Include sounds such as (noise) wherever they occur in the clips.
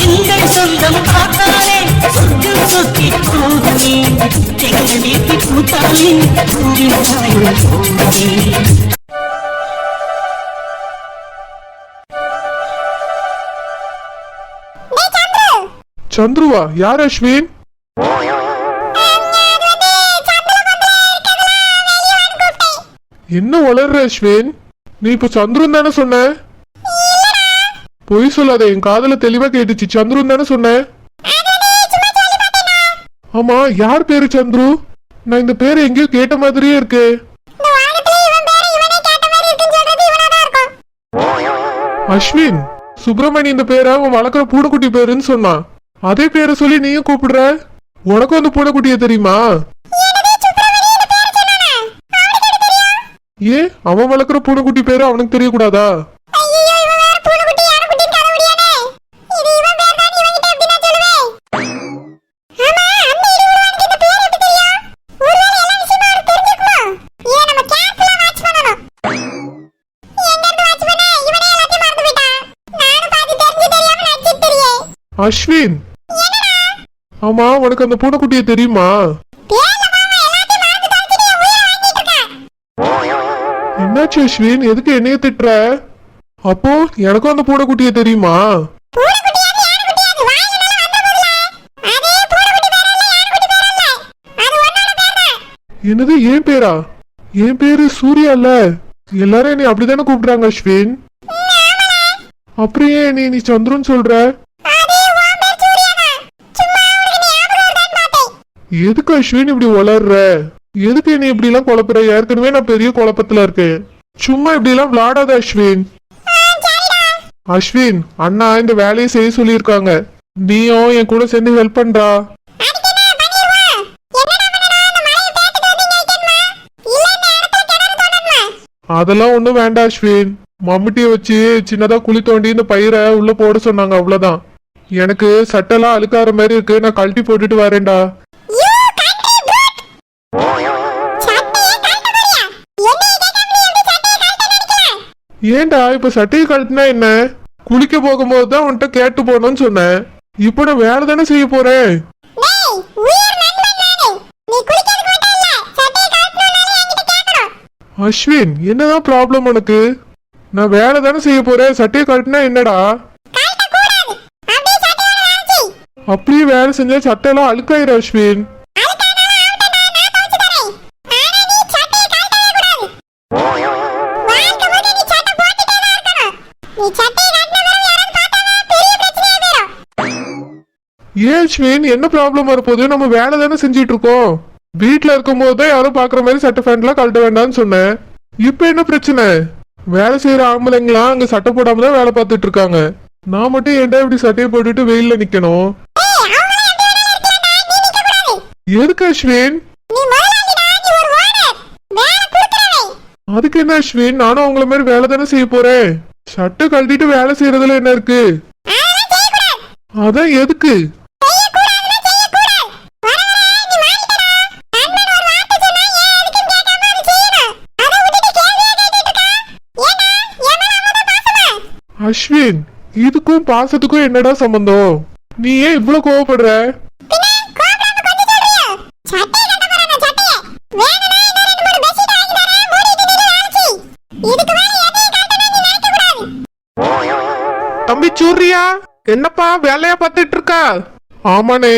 எங்கள் சொந்தம் பார்த்தாலே சொர்க்கம் சொத்தி போகுமே எங்கள் வீட்டு பூத்தாலே போகுமே சந்துருவா யார் அஸ்வின்? என்ன வளர்ற அஸ்வின்? நீ இப்ப சந்துருன்னு தானே சொன்ன? பொய் சொல்லாத என் காதல தெளிவா கேட்டுச்சு. சந்துருன்னு தானே சொன்ன ஆமா யார் பேரு சந்துரு? நான் இந்த பேர் எங்கேயோ கேட்ட மாதிரியே இருக்கு. அஸ்வின் சுப்பிரமணி இந்த பேரை? அவன் வளர்க்குற பூனைக்குட்டி பேருன்னு சொன்னான் அதே பேரை சொல்லி நீயும் கூப்பிடுற? உனக்கும் அந்த பூனைக்குட்டிய தெரியுமா? ஏ அவன் வளர்க்குற பூனைக்குட்டி பேரு அவனுக்கு தெரியக்கூடாதா? அஸ்வின். ஆமா உனக்கு அந்த பூனைக்குட்டிய தெரியுமா? என்னாச்சு அஸ்வின்? எதுக்கு என்னைய திட்டுற? அப்போ எனக்கும் அந்த பூனைக்குட்டிய தெரியுமா? என்னது ஏன் பேரா? என் பேரு சூர்யா இல்ல? எல்லாரும் என்னை அப்படித்தானே கூப்பிடுறாங்க அஸ்வின்? அப்புறம் ஏன் நீ நீ சந்திரன் சொல்ற? எதுக்கு அஸ்வின் இப்படி வளர்ற எதுக்கு நீ இப்படி எல்லாம் குழப்புற? ஏற்கனவே நான் பெரிய குழப்பத்துல இருக்கேன் சும்மா இப்படி எல்லாம் விளாடாத அஸ்வின். அஸ்வின் அண்ணா இந்த வேலையை செய்ய சொல்லியிருக்காங்க. நீயும் என் கூட சேர்ந்து ஹெல்ப் பண்றா. அதெல்லாம் ஒண்ணும் வேண்டாம் அஸ்வின். மம்முட்டிய வச்சு சின்னதா குழி தோண்டி இந்த பயிரை உள்ள போட சொன்னாங்க அவ்வளவுதான். எனக்கு சட்டெல்லாம் அழுக்காற மாதிரி இருக்கு. நான் கழட்டி போட்டுட்டு வரேன்டா. ஏன்டா இப்ப சட்டையை கழட்டினா என்ன? குளிக்க போகும்போது தான் உன்கிட்ட கேட்டு போகணும்னு சொன்னேன். இப்போ நான் வேலை தானே செய்ய போறேன்? அஸ்வின் என்னதான் ப்ராப்ளம் உனக்கு? நான் வேலை தானே செய்ய போறேன் சட்டையை கழட்டினா என்னடா? அப்படியே வேலை செஞ்சா சட்டையெல்லாம் அழுக்காயிரும் அஸ்வின். ஏன் அஸ்வின் என்ன ப்ராப்ளம் இருப்போது நம்ம வேலை தானே செஞ்சுட்டு இருக்கோம் வீட்டில் இருக்கும்போது தான் யாரும் பார்க்குற மாதிரி சட்டை ஃபேண்ட்லாம் கழட்ட வேண்டாம்னு சொன்னேன். இப்போ என்ன பிரச்சனை? வேலை செய்கிற ஆம்பளைங்களாம் அங்கே சட்டை போடாம தான் வேலை பார்த்துட்டு இருக்காங்க நான் மட்டும் ஏன்டா இப்படி சட்டையை போட்டுட்டு வெயிலில் நிற்கணும் எதுக்கு அஸ்வின் அதுக்கு என்ன அஸ்வின் நானும் அவங்கள மாதிரி வேலை தானே செய்ய போறேன். சட்டை கழட்டிட்டு வேலை செய்யறதுல என்ன இருக்கு? அதான் எதுக்கு? அஸ்வின் இதுக்கும் பாசத்துக்கும் என்னடா சம்பந்தம்? நீ ஏன் இவ்வளவு கோவப்படுற? தம்பி சூரியா என்னப்பா வேலையா பார்த்துட்டு இருக்கா? ஆமாண்ணே.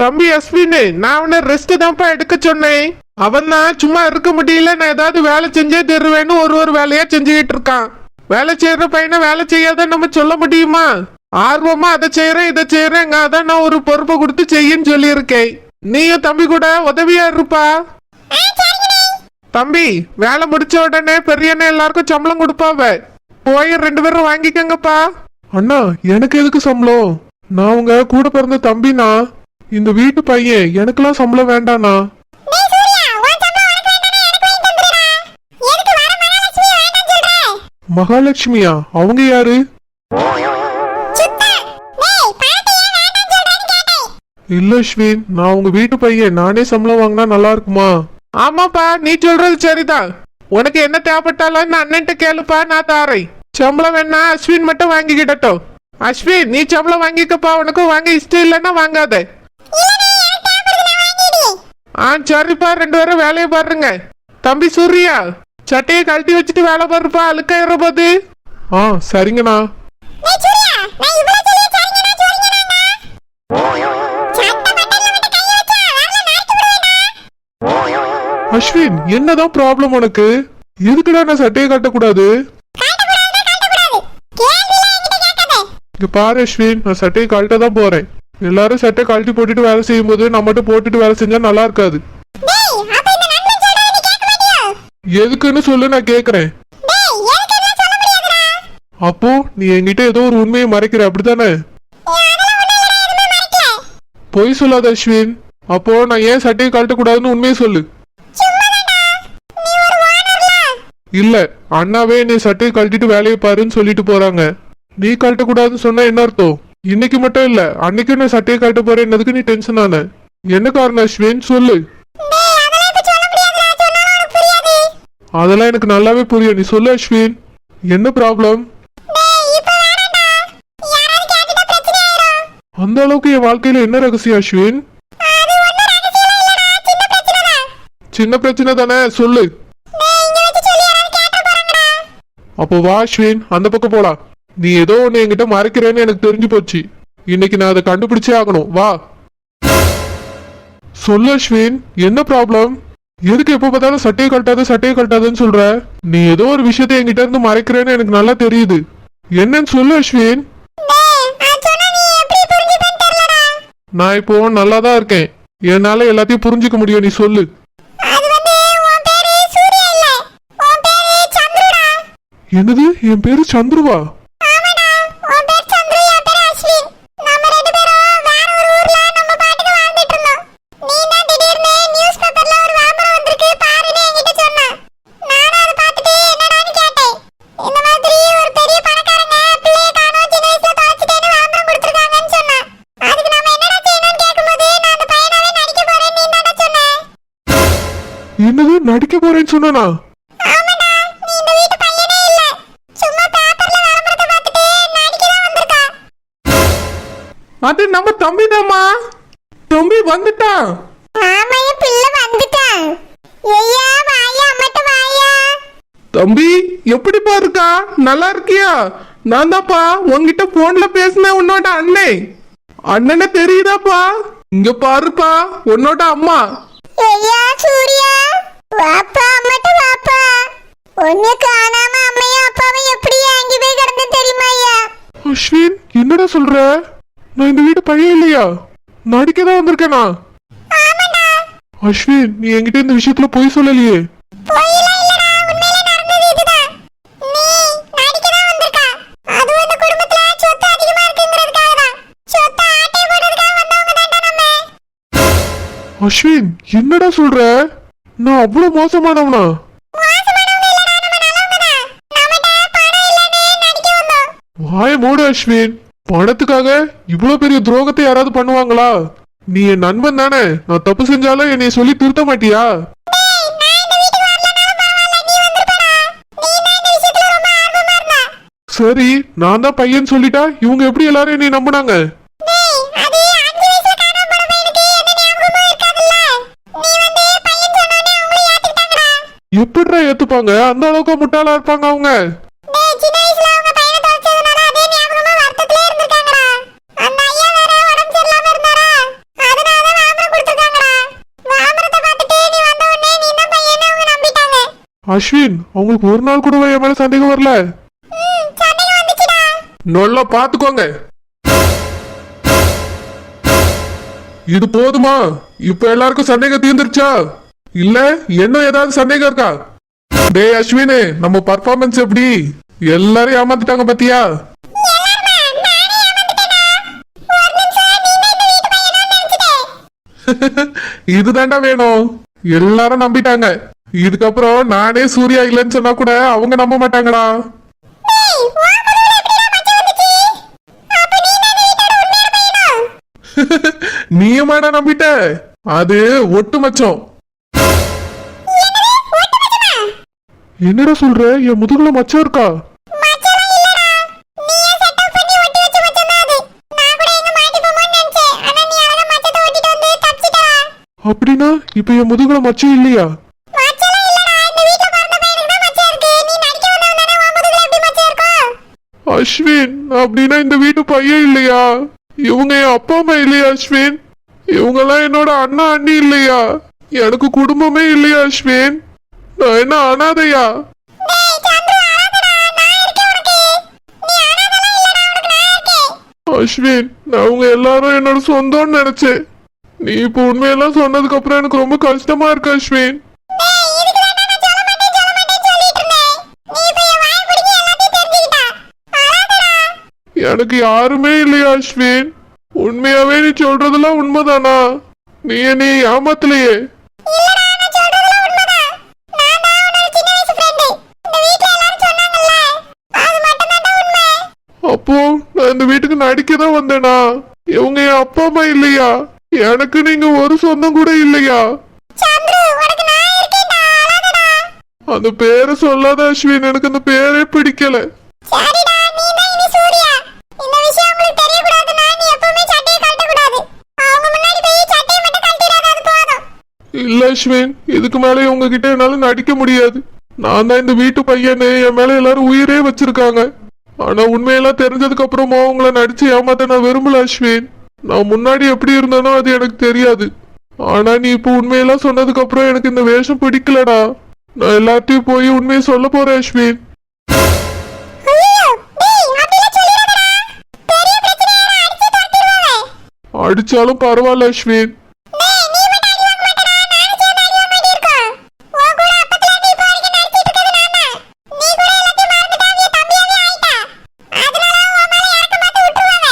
தம்பி அஸ்வின் நான் அவனை ரெஸ்ட் தான்ப்பா எடுக்க சொன்னேன். அவன் தான் சும்மா இருக்க முடியல நான் ஏதாவது வேலை செஞ்சே தருவேன்னு ஒரு ஒரு வேலையா செஞ்சுக்கிட்டு இருக்கான். வேலை செய்யற பையனை வேலை செய்யாத நம்ம சொல்ல முடியுமா? ஆர்வமா அதை செய்யறேன் இதை செய்யறேன் அதான் நான் ஒரு பொறுப்பை கொடுத்து செய்யன்னு சொல்லியிருக்கேன். நீயும் தம்பி கூட உதவியா இருப்பா? தம்பி வேலை முடிச்ச உடனே பெரியண்ணே எல்லாருக்கும் சம்பளம் கொடுப்பாவ போய் ரெண்டு பேரும் வாங்கிக்கங்கப்பா. அண்ணா எனக்கு எதுக்கு சம்பளம்? நான் உங்க கூட பிறந்த தம்பினா இந்த வீட்டு பையன் எனக்கெல்லாம் சம்பளம் வேண்டாண்ணா. மகாலட்சுமியா அவங்க யாரு? இல்ல அஸ்வின் நான் உங்க வீட்டு பையன். நானே சம்பளம் வாங்கினா நல்லா இருக்குமா? ஆமாப்பா நீ சொல்றது சரிதான். உனக்கு என்ன தேவைப்பட்டாலும் இந்த அண்ணன்ட்ட கேளுப்பா நான் தாரேன். சம்பளம் வேணா அஸ்வின் மட்டும் வாங்கிக்கிடட்டும். அஸ்வின் நீ சம்பளம் வாங்கிக்கப்பா உனக்கும் வாங்க இஷ்டம் இல்லைன்னா வாங்காத. ஆ சரிப்பா ரெண்டு பேரும் வேலையை பாருங்க. தம்பி சூர்யா சட்டையை கழட்டி வச்சுட்டு வேலை பாருப்பா அழுக்காயிர போது. ஆ சரிங்கண்ணா. அஸ்வின் என்னதான் ப்ராப்ளம் உனக்கு? எதுக்குடா நான் சட்டையை கட்டக்கூடாது? இங்க பாரு அஸ்வின் நான் சட்டையை கழட்ட தான் போறேன். எல்லாரும் சட்டை கழட்டி போட்டுட்டு வேலை செய்யும் போது மட்டும் போட்டுட்டு வேலை செஞ்சா நல்லா இருக்காது. எதுக்குன்னு சொல்லு நான் கேக்குறேன். அப்போ நீ என்கிட்ட ஏதோ ஒரு உண்மையை மறைக்கிற அப்படித்தானே? பொய் சொல்லாத அஸ்வின். அப்போ நான் ஏன் சட்டையை கழட்டக்கூடாதுன்னு உண்மையை சொல்லு. இல்ல அண்ணாவே நீ சட்டையை கழட்டிட்டு வேலையை பாருன்னு சொல்லிட்டு போறாங்க. நீ கழட்டக்கூடாதுன்னு சொன்னா என்ன அர்த்தம்? இன்னைக்கு மட்டும் இல்ல அன்னைக்கு நான் சட்டையை காட்ட போறேன்னதுக்கு நீ டென்ஷன் ஆன? என்ன காரணம் அஸ்வின்? சொல்லு. அதெல்லாம் எனக்கு நல்லாவே புரியும். நீ சொல்லு அஸ்வின். என்ன ப்ராப்ளம் அந்த அளவுக்கு என் வாழ்க்கையில என்ன ரகசியம் அஸ்வின்? சின்ன பிரச்சனை தானே சொல்லு. அப்போ வா அஸ்வின். அந்த பக்கம் போலாம். நீ ஏதோ ஒண்ணு என்கிட்ட மறைக்கிறேன்னு எனக்கு தெரிஞ்சு போச்சு. இன்னைக்கு நான் அதை கண்டுபிடிச்சே ஆகணும். வா. சொல்லு அஸ்வின் என்ன ப்ராப்ளம் எதுக்கு எப்ப பார்த்தாலும் சட்டையை கழட்டாத சட்டையை கழட்டாதன்னு சொல்ற? நீ ஏதோ ஒரு விஷயத்தை என்கிட்ட இருந்து மறைக்கிறேன்னு எனக்கு நல்லா தெரியுது. என்னன்னு சொல்லு அஸ்வின். நான் இப்போ நல்லா தான் இருக்கேன். என்னால எல்லாத்தையும் புரிஞ்சுக்க முடியும் நீ சொல்லு. என்னது? என் பேரு சந்துருவா? நடிக்க போறேன்னு சொன்னா அது நம்ம தம்பி தாம்மா தம்பி வந்துட்டான் தம்பி எப்படிப்பா இருக்கா? நல்லா இருக்கியா? நான் தான்ப்பா உன்கிட்ட போன்ல பேசினேன் உன்னோட அண்ணே. அண்ணனை தெரியுதாப்பா? இங்க பாருப்பா உன்னோட அம்மா. ஐயா சூர்யா. வாப்பா அம்மட்ட வாப்பா. ஒன்னு காணாம அம்மையும் அப்பாவும் எப்படி அங்கே போய் கிடந்து தெரியுமா ஐயா? அஸ்வின் என்னடா சொல்ற? நான் இந்த வீடு பையன் இல்லையா? நடிக்க தான் வந்திருக்கேனா? அஸ்வின் நீ என்கிட்ட இந்த விஷயத்துல பொய் சொல்லலையே. அஸ்வின் என்னடா சொல்ற? நான் அவ்வளவு மோசமானவனா? வாய மூடு அஸ்வின். பணத்துக்காக இவ்வளவு பெரிய துரோகத்தை யாராவது பண்ணுவாங்களா? நீ என் நண்பன் தானே. நான் தப்பு செஞ்சாலும் என்னை சொல்லி திருத்த மாட்டியா? சரி நான் தான் பையன் சொல்லிட்டா இவங்க எப்படி எல்லாரும் என்னை நம்புனாங்க? வந்த உடனே நீ தான் பையனை அவங்க நம்பிட்டாங்க. அஸ்வின் அவங்களுக்கு ஒரு நாள் கூட என் மேல சந்தேகம் வரல? நல்லா பாத்துக்கோங்க இது போதுமா? இப்ப எல்லாருக்கும் சந்தேகம் தீர்ந்துருச்சா? இல்ல இன்னும் ஏதாவது சந்தேகம் இருக்கா? டேய் அஸ்வினு நம்ம பர்ஃபார்மன்ஸ் எப்படி? எல்லாரும் ஏமாத்திட்டாங்க பாத்தியா? (laughs) இதுதான்டா வேணும். எல்லாரும் நம்பிட்டாங்க. இதுக்கப்புறம் நானே சூர்யா இல்லைன்னு சொன்னா கூட அவங்க நம்ப மாட்டாங்கடா. (laughs) நீயமாடா நம்பிட்ட? அது ஒட்டு மச்சம். என்னடா சொல்ற? என் முதுகுல மச்சம் இருக்கா? அப்படின்னா இப்ப என் முதுகுல மச்சம் இல்லையா? அஸ்வின் அப்படின்னா இந்த வீட்டு பையன் இல்லையா? இவங்க என் அப்பா அம்மா இல்லையா அஸ்வின்? இவங்க எல்லாம் என்னோட அண்ணா அண்ணி இல்லையா? எனக்கு குடும்பமே இல்லையா அஸ்வின்? நான் என்ன அனாதையா? அஸ்வின் நான் அவங்க எல்லாரும் என்னோட சொந்தம்னு நினைச்சேன். நீ இப்போ உண்மையெல்லாம் சொன்னதுக்கு அப்புறம் எனக்கு ரொம்ப கஷ்டமா இருக்கு அஸ்வின். எனக்கு யாருமே இல்லையா அஸ்வின்? உண்மையாவே நீ சொல்றதெல்லாம் உண்மைதானா? நீ என்னை ஏமாத்தலையே இல்லடா நான் சொல்றதெல்லாம் உண்மைதான் நான் தான் உன்னோட சின்ன வயசு ஃப்ரெண்டு இந்த வீட்ல எல்லாரும் சொன்னாங்கல்ல அது மட்டும் தான் உண்மை அப்போ நான் இந்த வீட்டுக்கு நடிக்க தான் வந்தேனா? இவங்க என் அப்பா அம்மா இல்லையா? எனக்கு நீங்க ஒரு சொந்தம் கூட இல்லையா? அந்த பேரை சொல்லாத அஸ்வின் எனக்கு அந்த பேரே பிடிக்கல. இல்ல அஸ்வின் இதுக்கு மேலே உங்ககிட்ட என்னால நடிக்க முடியாது. நான் தான் இந்த வீட்டு பையனு என் மேல எல்லாரும் உயிரே வச்சிருக்காங்க. ஆனா உண்மையெல்லாம் தெரிஞ்சதுக்கு அப்புறமா உங்களை நடிச்சு ஏமாத்த நான் விரும்பல அஸ்வின். நான் முன்னாடி எப்படி இருந்தேனோ அது எனக்கு தெரியாது. ஆனா நீ இப்போ உண்மையெல்லாம் சொன்னதுக்கு அப்புறம் எனக்கு இந்த வேஷம் பிடிக்கலடா. நான் எல்லார்ட்டையும் போய் உண்மையை சொல்ல போறேன் அஸ்வின். அடிச்சாலும் பரவாயில்ல அஸ்வின் டேய் நீ மட்டும் அடி வாங்க மாட்டடா நானும் சேர்ந்து அடி வாங்க வேண்டியிருக்கும் உன் கூட அப்பத்துல இருந்து இப்போ வரைக்கும் நடிச்சிட்டு இருக்கிறது நான் தான் நீ கூட எல்லாத்தையும் மறந்துட்டா நீ தம்பியாவே ஆயிட்டா அதனால உன் மேல இறக்க மாத்த விட்டுருவாங்க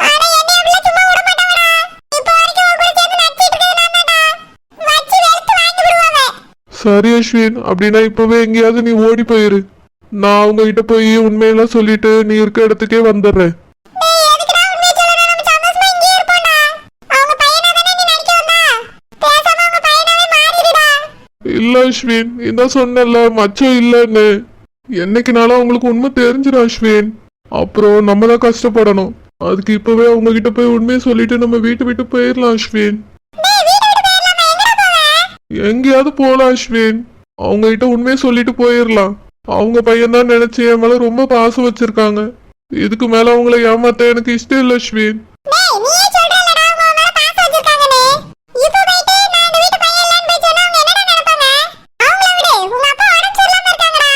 ஆனா என்னை அப்படிலாம் சும்மா விட மாட்டாங்கடா இப்போ வரைக்கும் உன் கூட சேர்ந்து நடிச்சிட்டு இருக்கிறது நான் தான்டா வச்சு வெளுத்து வாங்கி விடுவாங்க சரி அஸ்வின் அப்படின்னா இப்பவே எங்கேயாவது நீ ஓடி போயிரு. நான் அவங்க கிட்ட போய் உண்மையெல்லாம் சொல்லிட்டு நீ இருக்க இடத்துக்கே வந்துடுறேன். இல்ல அஸ்வின் இதான் சொன்னல மச்சம் இல்லைன்னு. என்னைக்குனாலும் அவங்களுக்கு உண்மை தெரிஞ்சிடும் அஸ்வின். அப்புறம் நம்ம தான் கஷ்டப்படணும். அதுக்கு இப்பவே அவங்க கிட்ட போய் உண்மையை சொல்லிட்டு நம்ம வீட்டு விட்டு போயிடலாம் அஸ்வின் டேய் வீட்டை விட்டு போயிடலாமா எங்கடா போவ எங்கேயாவது போலாம் அஸ்வின். அவங்க கிட்ட உண்மையை சொல்லிட்டு போயிடலாம் அவங்க பையன் தான் நினைச்சு என் மேல ரொம்ப பாசம் வச்சிருக்காங்க. இதுக்கு மேல அவங்கள ஏமாத்த எனக்கு இஷ்டம் இல்ல அஸ்வின் டேய் நீயே சொல்றலடா உங்க மேல பாசம் வச்சிருக்காங்கன்னு இப்போ போயிட்டு நான் இந்த வீட்டு பையன் இல்லன்னு போய் சொன்னா அவங்க என்னடா நினைப்பாங்க அவங்கள விடு உங்க அப்பா உடம்பு சரியில்லாம இருக்காங்கடா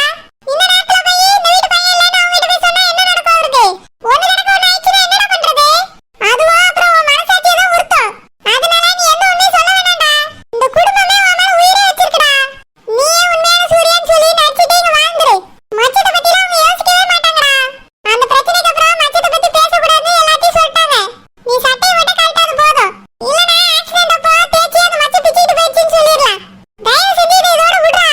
இந்த நேரத்துல போய் இந்த வீட்டு பையன் இல்லன்னு அவங்க கிட்ட போய் சொன்னா என்ன நடக்கும் அவருக்கு ஒண்ணு நடக்கும் ஒண்ணு ஆயிடுச்சுன்னா என்னடா பண்றது அதுவும் அப்புறம் உன் மனசாட்சியை தான் உறுத்தும் அதனால நீ எந்த உண்மையும் சொல்ல வேணாம்டா இந்த குடும்பமே உன் மேல உயிரை வச்சிருக்குடா நீயே உண்மையான சூரியன் சொல்லி நடிச்சிட்டு இங்க வாழ்ந்துரு மச்சத்தை பத்தி அவங்க யோசிக்கவே மாட்டாங்கடா அந்த பிரச்சனைக்கு அப்புறம் மச்சத்தை பத்தி பேசக்கூடாதுன்னு எல்லாத்தையும் சொல்லிட்டாங்க நீ சட்டையை மட்டும் கழட்டாது போதும் இல்லனா ஆக்சிடென்ட் அப்போ தேய்ச்சி அந்த மச்ச பிச்சுக்கிட்டு போயிடுச்சுன்னு சொல்லிடலாம் தயவு செஞ்சு இதை இதோட விடுறா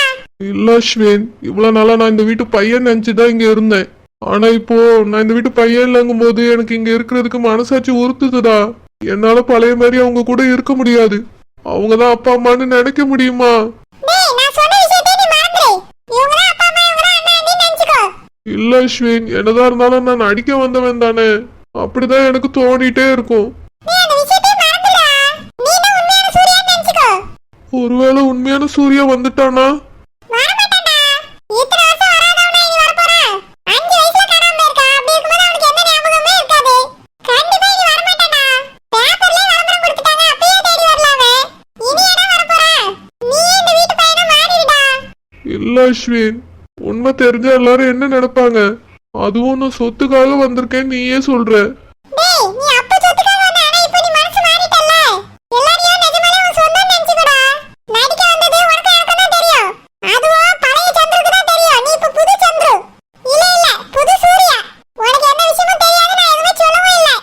இல்ல அஸ்வின் இவ்வளவு நாளா நான் இந்த வீட்டு பையன் நினைச்சுதான் இங்க இருந்தேன். ஆனா இப்போ நான் இந்த வீட்டு பையன் இல்லங்கும் போது எனக்கு இங்க இருக்கிறதுக்கு மனசாட்சி உறுத்துதுடா. என்னால பழைய மாதிரி அவங்க கூட இருக்க முடியாது. அவங்க தான் அப்பா அம்மான்னு நினைக்க முடியுமா? தான் தான் இல்ல அஸ்வின் என்னதான் இருந்தாலும் நான் நடிக்க வந்தவன் தானே. அப்படிதான் எனக்கு தோணிட்டே இருக்கும். தான் ஒருவேளை உண்மையான சூர்யா வந்துட்டானா வரமாட்டான்டா இத்தனை வருஷம் வராதவனா இனி வரப்போறான் அஞ்சு வயசுல காணாம இருக்கா அப்படி இருக்கும்போது அவனுக்கு எந்த ஞாபகமே இருக்காது கண்டிப்பா இனி வரமாட்டான்டா பேப்பர்லயே விளம்பரம் கொடுத்துட்டாங்க அப்பயே தேடி வரலாம இனி என்ன வரப்போறான் நீ இந்த வீட்டு பையனை மாறிடுடா இல்ல அஸ்வின் உண்மை தெரிஞ்சா எல்லாரும் என்ன நினைப்பாங்க அதுவும் நான் சொத்துக்காக வந்திருக்கேன் நீயே சொல்ற டேய் நீ அப்ப சொத்துக்காக வந்த ஆனா இப்போ நீ மனசு மாறிட்டல்ல எல்லாரையும் நிஜமாலே உன் சொந்தம் நினைச்சுக்கடா நடிக்க வந்தது உனக்கு எனக்கு தான் தெரியும் அதுவும் பழைய சந்திருக்கு தான் தெரியும் நீ இப்ப புது சந்திரு இல்ல இல்ல புது சூர்யா உனக்கு எந்த விஷயமும் தெரியாது நான் எதுவுமே சொல்லவும்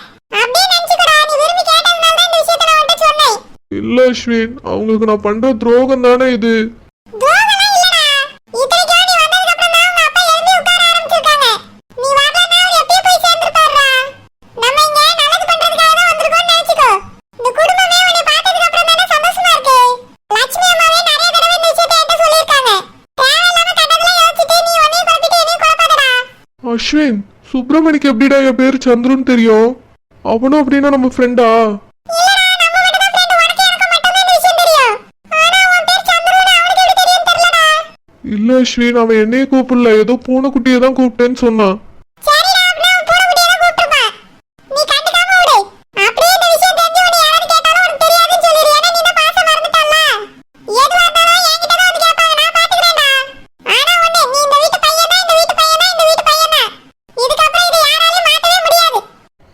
இல்ல அப்படியே நினைச்சுக்கடா. நீ விரும்பி கேட்டதுனால தான் இந்த விஷயத்தை நான் உன்கிட்ட சொன்னேன். இல்ல அஸ்வின் அவங்களுக்கு நான் பண்ற துரோகம் தானே இது துரோகம்லாம் இல்லடா இத்தனைக்கும் நீ வந்ததுக்கு அப்புறம் தான் உங்க அப்பா எழும்பி உட்கார ஆரம்பிச்சிருக்காங்க நீ வரலன்னா அவர் எப்பயே போய் சேர்ந்திருப்பாருடா நம்ம இங்க நல்லது பண்றதுக்காக தான் வந்திருக்கோம்னு நினைச்சுக்கோ இந்த குடும்பமே அஸ்வின் சுப்பிரமணிக்கு எப்படிடா என் பேர் சந்துருன்னு தெரியும்? அவனும் அப்படின்னா நம்ம ஃப்ரெண்டா இல்ல அஸ்வின் அவன் என்னைய கூப்பிடல. ஏதோ பூனைக்குட்டியை தான் கூப்பிட்டேன்னு சொன்னான்.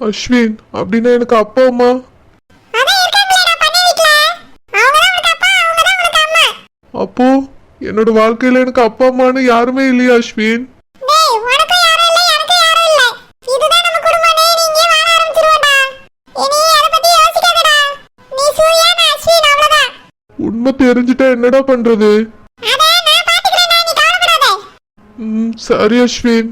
அஸ்வின் அப்படின்னா எனக்கு அப்பா அம்மா. அப்போ என்னோட வாழ்க்கையில எனக்கு அப்பா அம்மான்னு யாருமே இல்லையா அஸ்வின்? உண்மை தெரிஞ்சுட்டா என்னடா பண்றது? ம் சரி அஸ்வின்.